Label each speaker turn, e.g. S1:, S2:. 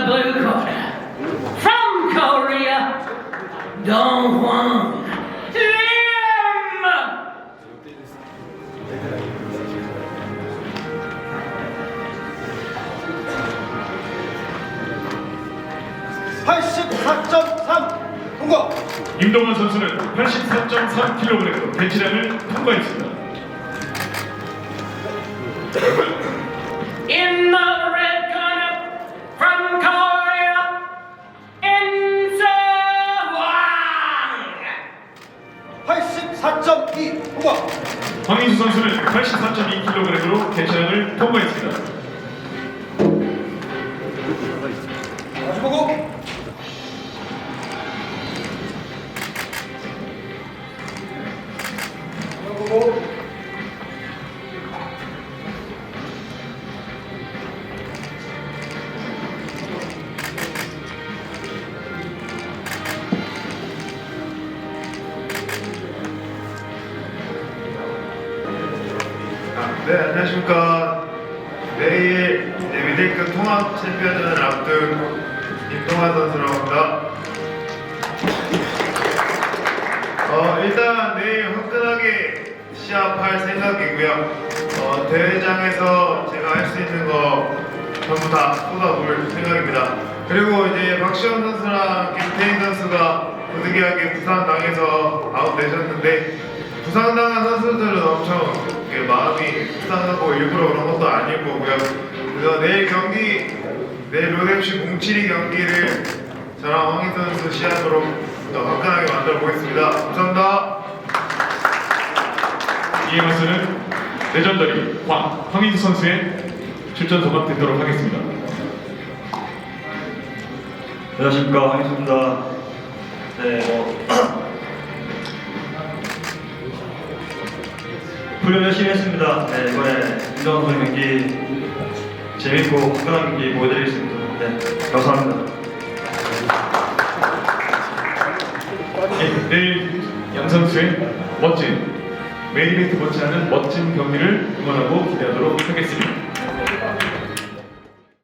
S1: the blue corner. From Korea, Dong Hwan Lim!
S2: 84.3 통과.
S3: 임동원 선수는 84.3kg 대치량을 통과했습니다.
S2: 84.2 통과.
S3: 황인수 선수는 84.2kg으로 대치량을 통과했습니다.
S2: 다시 보고. 보고.
S4: 네, 안녕하십니까. 내일 네, 미들급 통합 챔피언을 앞둔 임동환 선수라고 합니다. 어, 일단 내일 화끈하게 시합할 생각이고요. 어, 대회장에서 제가 할 수 있는 거 전부 다 쏟아부을 생각입니다. 그리고 이제 박시원 선수랑 김태인 선수가 부득이하게 부상당해서 아웃되셨는데 부상당한 선수들은 엄청 이렇게 마음이 불쌍하고 일부러 그런 것도 아닐 거고요. 그래서 내일 경기, 내일 로뎀시 072 경기를 저랑 황희 선수 시합으로 더 화끈하게 만들어 보겠습니다. 감사합니다.
S3: 이에 맞서는 레전더리 황, 황인수 선수의 출전 소감 듣도록 하겠습니다.
S5: 안녕하십니까 황희수입니다. 네, 뭐 훈련 열심히 했습니다. 네, 이번에 인정 선수 경기 재밌고 화끈한 경기 보여드리겠습니다. 네, 감사합니다.
S3: 예, 내일 양 선수의 멋진 메인 이벤트 못지않은 멋진 경기를 응원하고 기대하도록 하겠습니다.